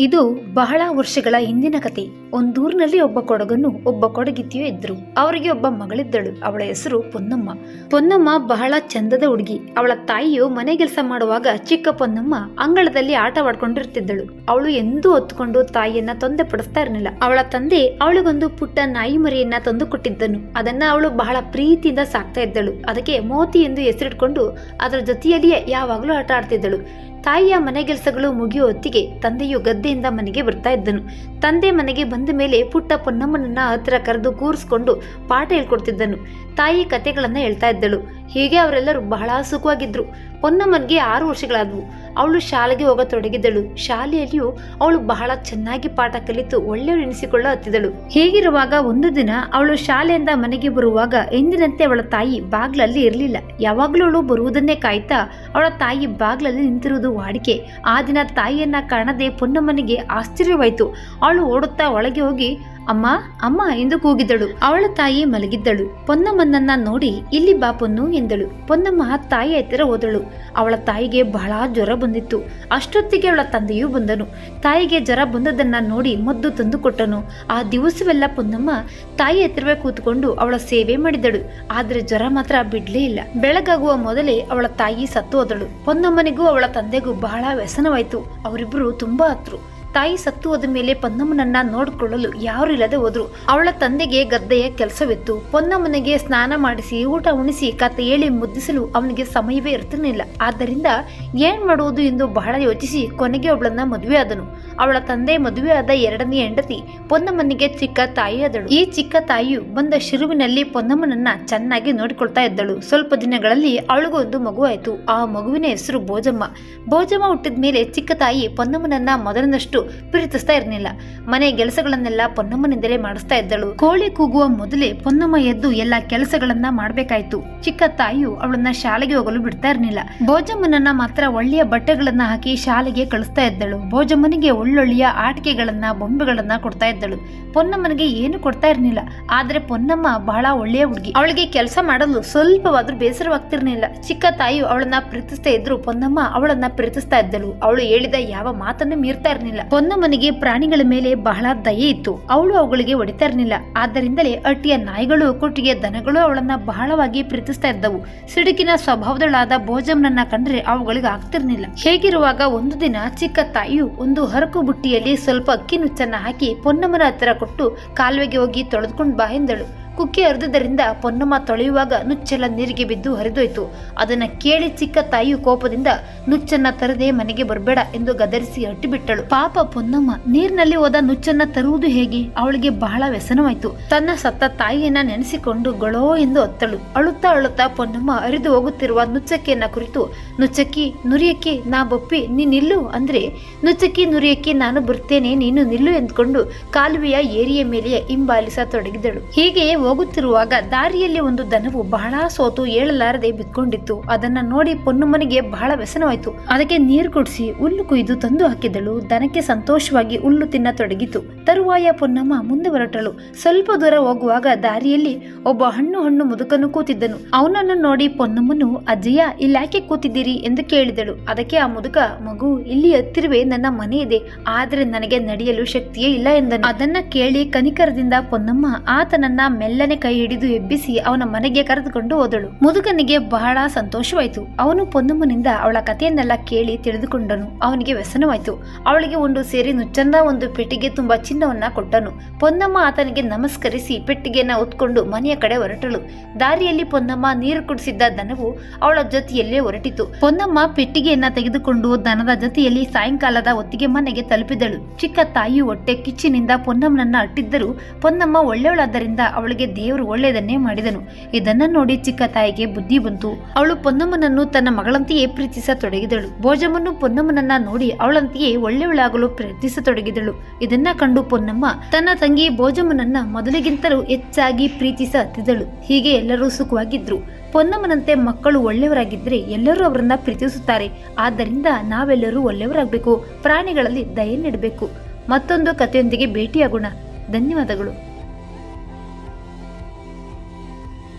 ಇದು ಬಹಳ ವರ್ಷಗಳ ಹಿಂದಿನ ಕತೆ. ಒಂದೂರಿನಲ್ಲಿ ಒಬ್ಬ ಕೊಡಗನು ಒಬ್ಬ ಕೊಡಗಿತಿಯೂ ಇದ್ರು ಅವರಿಗೆ ಒಬ್ಬ ಮಗಳಿದ್ದಳು. ಅವಳ ಹೆಸರು ಪೊನ್ನಮ್ಮ. ಪೊನ್ನಮ್ಮ ಬಹಳ ಚಂದದ ಹುಡುಗಿ. ಅವಳ ತಾಯಿಯು ಮನೆ ಕೆಲಸ ಮಾಡುವಾಗ ಚಿಕ್ಕ ಪೊನ್ನಮ್ಮ ಅಂಗಳದಲ್ಲಿ ಆಟವಾಡ್ಕೊಂಡಿರ್ತಿದ್ದಳು. ಅವಳು ಎಂದೂ ಹೊತ್ಕೊಂಡು ತಾಯಿಯನ್ನ ತೊಂದರೆ ಪಡಿಸ್ತಾ ಇರಲಿಲ್ಲ. ಅವಳ ತಂದೆ ಅವಳಿಗೊಂದು ಪುಟ್ಟ ನಾಯಿ ಮರಿಯನ್ನ ತಂದು ಕೊಟ್ಟಿದ್ದನು. ಅದನ್ನ ಅವಳು ಬಹಳ ಪ್ರೀತಿಯಿಂದ ಸಾಕ್ತಾ ಇದ್ದಳು. ಅದಕ್ಕೆ ಮೋತಿ ಎಂದು ಹೆಸರಿಟ್ಕೊಂಡು ಅದರ ಜೊತೆಯಲ್ಲಿಯೇ ಯಾವಾಗಲೂ ಆಟ ಆಡ್ತಿದ್ದಳು. ತಾಯಿಯ ಮನೆ ಕೆಲಸಗಳು ಮುಗಿಯೋ ಹೊತ್ತಿಗೆ ತಂದೆಯು ಗದ್ದೆಯಿಂದ ಮನೆಗೆ ಬರ್ತಾ ಇದ್ದನು. ತಂದೆ ಮನೆಗೆ ಬಂದ ಮೇಲೆ ಪುಟ್ಟ ಪೊನ್ನಮ್ಮನನ್ನ ಹತ್ರ ಕರೆದು ಕೂರಿಸ್ಕೊಂಡು ಪಾಠ ಹೇಳ್ಕೊಡ್ತಿದ್ದನು. ತಾಯಿ ಕತೆಗಳನ್ನ ಹೇಳ್ತಾ ಇದ್ದಳು. ಹೀಗೆ ಅವರೆಲ್ಲರೂ ಬಹಳ ಸುಖವಾಗಿದ್ರು. ಪೊನ್ನಮ್ಮನಿಗೆ ಆರು ವರ್ಷಗಳಾದವು. ಅವಳು ಶಾಲೆಗೆ ಹೋಗ ತೊಡಗಿದ್ದಳು ಶಾಲೆಯಲ್ಲಿಯೂ ಅವಳು ಬಹಳ ಚೆನ್ನಾಗಿ ಪಾಠ ಕಲಿತು ಒಳ್ಳೆಯವರು ಎನಿಸಿಕೊಳ್ಳ ಹತ್ತಿದಳು ಹೀಗಿರುವಾಗ ಒಂದು ದಿನ ಅವಳು ಶಾಲೆಯಿಂದ ಮನೆಗೆ ಬರುವಾಗ ಎಂದಿನಂತೆ ಅವಳ ತಾಯಿ ಬಾಗ್ಲಲ್ಲಿ ಇರಲಿಲ್ಲ. ಯಾವಾಗಲೂ ಅವಳು ಬರುವುದನ್ನೇ ಕಾಯ್ತಾ ಅವಳ ತಾಯಿ ಬಾಗ್ಲಲ್ಲಿ ನಿಂತಿರುವುದು ವಾಡಿಕೆ. ಆ ದಿನ ತಾಯಿಯನ್ನ ಕಾಣದೆ ಪೊನ್ನಮ್ಮನಿಗೆ ಆಶ್ಚರ್ಯವಾಯಿತು. ಅವಳು ಓಡುತ್ತಾ ಒಳಗೆ ಹೋಗಿ ಅಮ್ಮ ಅಮ್ಮ ಎಂದು ಕೂಗಿದಳು. ಅವಳ ತಾಯಿ ಮಲಗಿದ್ದಳು. ಪೊನ್ನಮ್ಮನನ್ನ ನೋಡಿ, ಇಲ್ಲಿ ಬಾ ಪೊನ್ನು ಎಂದಳು. ಪೊನ್ನಮ್ಮ ತಾಯಿ ಹತ್ತಿರ ಹೋದಳು. ಅವಳ ತಾಯಿಗೆ ಬಹಳ ಜ್ವರ ಬಂದಿತ್ತು. ಅಷ್ಟೊತ್ತಿಗೆ ಅವಳ ತಂದೆಯೂ ಬಂದನು. ತಾಯಿಗೆ ಜ್ವರ ಬಂದದನ್ನ ನೋಡಿ ಮದ್ದು ತಂದು ಕೊಟ್ಟನು. ಆ ದಿವಸವೆಲ್ಲ ಪೊನ್ನಮ್ಮ ತಾಯಿ ಹತ್ತಿರವೇ ಕೂತ್ಕೊಂಡು ಅವಳ ಸೇವೆ ಮಾಡಿದಳು. ಆದ್ರೆ ಜ್ವರ ಮಾತ್ರ ಬಿಡ್ಲೇ ಇಲ್ಲ. ಬೆಳಗಾಗುವ ಮೊದಲೇ ಅವಳ ತಾಯಿ ಸತ್ತು ಹೋದಳು ಪೊನ್ನಮ್ಮನಿಗೂ ಅವಳ ತಂದೆಗೂ ಬಹಳ ವ್ಯಸನವಾಯಿತು. ಅವರಿಬ್ಬರು ತುಂಬಾ ಹತ್ರು. ತಾಯಿ ಸತ್ತು ಹೋದ ಮೇಲೆ ಪೊನ್ನಮ್ಮನನ್ನ ನೋಡಿಕೊಳ್ಳಲು ಯಾರು ಇಲ್ಲದೆ ಹೋದ್ರು. ಅವಳ ತಂದೆಗೆ ಗದ್ದೆಯ ಕೆಲಸವಿತ್ತು. ಪೊನ್ನಮ್ಮನಿಗೆ ಸ್ನಾನ ಮಾಡಿಸಿ, ಊಟ ಉಣಿಸಿ ಕತೆ ಹೇಳಿ ಮುದ್ದಿಸಲು ಅವನಿಗೆ ಸಮಯವೇ ಇರ್ತಿರ್ಲಿಲ್ಲ. ಆದ್ದರಿಂದ ಏನ್ ಮಾಡುವುದು ಎಂದು ಬಹಳ ಯೋಚಿಸಿ ಕೊನೆಗೆ ಅವಳನ್ನ ಮದುವೆ ಆದನು. ಅವಳ ತಂದೆ ಮದುವೆ ಆದ ಎರಡನೇ ಹೆಂಡತಿ ಪೊನ್ನಮ್ಮನಿಗೆ ಚಿಕ್ಕ ತಾಯಿ ಆದಳು. ಈ ಚಿಕ್ಕ ತಾಯಿಯು ಬಂದ ಶಿರುವಿನಲ್ಲಿ ಪೊನ್ನಮ್ಮನನ್ನ ಚೆನ್ನಾಗಿ ನೋಡಿಕೊಳ್ತಾ ಇದ್ದಳು. ಸ್ವಲ್ಪ ದಿನಗಳಲ್ಲಿ ಅವಳಿಗೂ ಮಗುವಾಯಿತು. ಆ ಮಗುವಿನ ಹೆಸರು ಭೋಜಮ್ಮ. ಭೋಜಮ್ಮ ಹುಟ್ಟಿದ ಮೇಲೆ ಚಿಕ್ಕ ತಾಯಿ ಪೊನ್ನಮ್ಮನನ್ನ ಮೊದಲಿನಷ್ಟು ಪ್ರೀತಿಸ್ತಾ ಇರಲಿಲ್ಲ. ಮನೆ ಕೆಲಸಗಳನ್ನೆಲ್ಲ ಪೊನ್ನಮ್ಮನಿಂದಲೇ ಮಾಡಿಸ್ತಾ ಇದ್ದಳು. ಕೋಳಿ ಕೂಗುವ ಮೊದಲೇ ಪೊನ್ನಮ್ಮ ಎದ್ದು ಎಲ್ಲ ಕೆಲಸಗಳನ್ನ ಮಾಡ್ಬೇಕಾಯ್ತು. ಚಿಕ್ಕ ತಾಯಿಯು ಅವಳನ್ನ ಶಾಲೆಗೆ ಹೋಗಲು ಬಿಡ್ತಾ ಇರಲಿಲ್ಲ. ಭೋಜಮ್ಮನನ್ನ ಮಾತ್ರ ಒಳ್ಳೆಯ ಬಟ್ಟೆಗಳನ್ನ ಹಾಕಿ ಶಾಲೆಗೆ ಕಳಿಸ್ತಾ ಇದ್ದಳು. ಭೋಜಮ್ಮನಿಗೆ ಒಳ್ಳೊಳ್ಳೆಯ ಆಟಿಕೆಗಳನ್ನ, ಬೊಂಬೆಗಳನ್ನ ಕೊಡ್ತಾ ಇದ್ದಳು. ಪೊನ್ನಮ್ಮನಿಗೆ ಏನು ಕೊಡ್ತಾ ಇರಲಿಲ್ಲ. ಆದ್ರೆ ಪೊನ್ನಮ್ಮ ಬಹಳ ಒಳ್ಳೆಯ ಹುಡುಗಿ. ಅವಳಿಗೆ ಕೆಲಸ ಮಾಡಲು ಸ್ವಲ್ಪವಾದ್ರೂ ಬೇಸರವಾಗ್ತಿರ್ಲಿಲ್ಲ. ಚಿಕ್ಕ ತಾಯಿಯು ಅವಳನ್ನ ಪ್ರೀತಿಸ್ತಾ ಇದ್ರು ಪೊನ್ನಮ್ಮ ಅವಳನ್ನ ಪ್ರೀತಿಸ್ತಾ ಇದ್ದಳು. ಅವಳು ಹೇಳಿದ ಯಾವ ಮಾತನ್ನು ಮೀರ್ತಾ ಇರಲಿಲ್ಲ. ಪೊನ್ನಮ್ಮನಿಗೆ ಪ್ರಾಣಿಗಳ ಮೇಲೆ ಬಹಳ ದಯೆ ಇತ್ತು. ಅವಳು ಅವುಗಳಿಗೆ ಹೊಡಿತಾ ಇರಲಿಲ್ಲ ಆದ್ದರಿಂದಲೇ ಅಟ್ಟಿಯ ನಾಯಿಗಳು ಕೊಟ್ಟಿಗೆ ದನಗಳು ಅವಳನ್ನ ಬಹಳವಾಗಿ ಪ್ರೀತಿಸ್ತಾ ಇದ್ದವು. ಸಿಡುಕಿನ ಸ್ವಭಾವದಳಾದ ಭೋಜಮ್ನನ್ನ ಕಂಡ್ರೆ ಅವುಗಳಿಗೆ ಆಗ್ತಿರ್ಲಿಲ್ಲ. ಹೇಗಿರುವಾಗ ಒಂದು ದಿನ ಚಿಕ್ಕ ತಾಯಿಯು ಒಂದು ಹರಕು ಬುಟ್ಟಿಯಲ್ಲಿ ಸ್ವಲ್ಪ ಅಕ್ಕಿ ನುಚ್ಚನ್ನ ಹಾಕಿ ಪೊನ್ನಮ್ಮನ ಹತ್ತಿರ ಕೊಟ್ಟು ಕಾಲುವೆಗೆ ಹೋಗಿ ತೊಳೆದುಕೊಂಡು ಬಾ ಎಂದಳು. ಕುಕ್ಕಿ ಹರಿದುದರಿಂದ ಪೊನ್ನಮ್ಮ ತೊಳೆಯುವಾಗ ನುಚ್ಚೆಲ್ಲ ನೀರಿಗೆ ಬಿದ್ದು ಹರಿದೋಯ್ತು. ಅದನ್ನ ಕೇಳಿ ಚಿಕ್ಕ ತಾಯಿಯು ಕೋಪದಿಂದ ನುಚ್ಚನ್ನ ತರದೆ ಮನೆಗೆ ಬರಬೇಡ ಎಂದು ಗದರಿಸಿ ಅಟ್ಟಿಬಿಟ್ಟಳು. ಪಾಪ ಪೊನ್ನಮ್ಮ, ನೀರಿನಲ್ಲಿ ಹೋದ ನುಚ್ಚನ್ನ ತರುವುದು ಹೇಗೆ? ಅವಳಿಗೆ ಬಹಳ ವ್ಯಸನವಾಯ್ತು. ತನ್ನ ಸತ್ತ ತಾಯಿಯನ್ನ ನೆನೆಸಿಕೊಂಡು ಗೊಳೋ ಎಂದು ಅತ್ತಳು. ಅಳುತ್ತಾ ಅಳುತ್ತಾ ಪೊನ್ನಮ್ಮ ಹರಿದು ಹೋಗುತ್ತಿರುವ ನುಚ್ಚಕ್ಕಿಯನ್ನ ಕುರಿತು, ನುಚ್ಚಕ್ಕಿ, ನುರಿಯಕ್ಕಿ, ನಾ ಬಪ್ಪಿ, ನೀ ನಿಲ್ಲು ಅಂದ್ರೆ, ನುಚ್ಚಕ್ಕಿ, ನುರಿಯಕ್ಕಿ, ನಾನು ಬರ್ತೇನೆ, ನೀನು ನಿಲ್ಲು ಎಂದುಕೊಂಡು ಕಾಲುವೆಯ ಏರಿಯ ಮೇಲೆ ಹಿಂಬಾಲಿಸತೊಡಗಿದಳು ಹೀಗೆ ಹೋಗುತ್ತಿರುವಾಗ ದಾರಿಯಲ್ಲಿ ಒಂದು ದನವು ಬಹಳ ಸೋತು ಏಳಲಾರದೆ ಬಿತ್ಕೊಂಡಿತ್ತು ಅದನ್ನ ನೋಡಿ ಪೊನ್ನಮ್ಮನಿಗೆ ಬಹಳ ವ್ಯಸನವಾಯಿತು. ಅದಕ್ಕೆ ನೀರು ಕುಡಿಸಿ ಹುಲ್ಲು ಕುಯ್ದು ತಂದು ಹಾಕಿದಳು. ದನಕ್ಕೆ ಸಂತೋಷವಾಗಿ ಹುಲ್ಲು ತಿನ್ನತೊಡಗಿತು ತರುವಾಯ ಪೊನ್ನಮ್ಮ ಮುಂದೆ ಹೊರಟಳು ಸ್ವಲ್ಪ ದೂರ ಹೋಗುವಾಗ ದಾರಿಯಲ್ಲಿ ಒಬ್ಬ ಹಣ್ಣು ಹಣ್ಣು ಮುದುಕನು ಕೂತಿದ್ದನು. ಅವನನ್ನು ನೋಡಿ ಪೊನ್ನಮ್ಮನು ಅಜ್ಜಯ್ಯ ಇಲ್ಲಾಕೆ ಕೂತಿದ್ದೀರಿ? ಎಂದು ಕೇಳಿದಳು. ಅದಕ್ಕೆ ಆ ಮುದುಕ, ಮಗು, ಇಲ್ಲಿ ಹತ್ತಿರವೇ ನನ್ನ ಮನೆ ಇದೆ. ಆದ್ರೆ ನನಗೆ ನಡೆಯಲು ಶಕ್ತಿಯೇ ಇಲ್ಲ ಎಂದನು. ಅದನ್ನ ಕೇಳಿ ಕನಿಕರದಿಂದ ಪೊನ್ನಮ್ಮ, ಆತನನ್ನ ಮೆಲ್ಲನೆ ಕೈ ಹಿಡಿದು ಎಬ್ಬಿಸಿ ಅವನ ಮನೆಗೆ ಕರೆದುಕೊಂಡು ಹೋದಳು. ಮುದುಕನಿಗೆ ಬಹಳ ಸಂತೋಷವಾಯಿತು. ಅವನು ಪೊನ್ನಮ್ಮನಿಂದ ಅವಳ ಕಥೆಯನ್ನೆಲ್ಲ ಕೇಳಿ ತಿಳಿದುಕೊಂಡನು. ಅವನಿಗೆ ವ್ಯಸನವಾಯಿತು. ಅವಳಿಗೆ ಒಂದು ಸೇರಿ ನುಚ್ಚನ್ನ ಒಂದು ಪೆಟ್ಟಿಗೆ ತುಂಬಾ ಚಿನ್ನವನ್ನ ಕೊಟ್ಟನು. ಪೊನ್ನಮ್ಮ ಆತನಿಗೆ ನಮಸ್ಕರಿಸಿ ಪೆಟ್ಟಿಗೆಯನ್ನ ಹೊತ್ಕೊಂಡು ಮನೆಯ ಕಡೆ ಹೊರಟಳು. ದಾರಿಯಲ್ಲಿ ಪೊನ್ನಮ್ಮ ನೀರು ಕುಡಿಸಿದ್ದ ದನವು ಅವಳ ಜೊತೆಯಲ್ಲೇ ಹೊರಟಿತು. ಪೊನ್ನಮ್ಮ ಪೆಟ್ಟಿಗೆಯನ್ನ ತೆಗೆದುಕೊಂಡು ದನದ ಜೊತೆಯಲ್ಲಿ ಸಾಯಂಕಾಲದ ಹೊತ್ತಿಗೆ ಮನೆಗೆ ತಲುಪಿದಳು. ಚಿಕ್ಕ ತಾಯಿ ಹೊಟ್ಟೆ ಕಿಚ್ಚಿನಿಂದ ಪೊನ್ನಮ್ಮನನ್ನ ಅಟ್ಟಿದ್ದರೂ. ಪೊನ್ನಮ್ಮ ಒಳ್ಳೆಯವಳಾದ್ದರಿಂದ ಅವಳಿಗೆ ದೇವರು ಒಳ್ಳೆಯದನ್ನೇ ಮಾಡಿದನು. ಇದನ್ನ ನೋಡಿ ಚಿಕ್ಕ ತಾಯಿಗೆ ಬುದ್ಧಿ ಬಂತು. ಅವಳು ಪೊನ್ನಮ್ಮನನ್ನು ತನ್ನ ಮಗಳಂತೆಯೇ ಪ್ರೀತಿಸತೊಡಗಿದಳು. ಭೋಜಮ್ಮನು ಪೊನ್ನಮ್ಮನನ್ನ ನೋಡಿ ಅವಳಂತೆಯೇ ಒಳ್ಳೆಯವಳಾಗಲು ಪ್ರಯತ್ನಿಸತೊಡಗಿದಳು. ಇದನ್ನ ಕಂಡು ಪೊನ್ನಮ್ಮ ತನ್ನ ತಂಗಿ ಭೋಜಮ್ಮನನ್ನ ಮೊದಲಿಗಿಂತಲೂ ಹೆಚ್ಚಾಗಿ ಪ್ರೀತಿಸ ಹತ್ತಿದಳು ಹೀಗೆ ಎಲ್ಲರೂ ಸುಖವಾಗಿದ್ರು. ಪೊನ್ನಮ್ಮನಂತೆ ಮಕ್ಕಳು ಒಳ್ಳೆಯವರಾಗಿದ್ದರೆ ಎಲ್ಲರೂ ಅವರನ್ನ ಪ್ರೀತಿಸುತ್ತಾರೆ. ಆದ್ದರಿಂದ ನಾವೆಲ್ಲರೂ ಒಳ್ಳೆಯವರಾಗಬೇಕು. ಪ್ರಾಣಿಗಳಲ್ಲಿ ದಯೆ ನೀಡಬೇಕು. ಮತ್ತೊಂದು ಕಥೆಯೊಂದಿಗೆ ಭೇಟಿಯಾಗೋಣ. ಧನ್ಯವಾದಗಳು.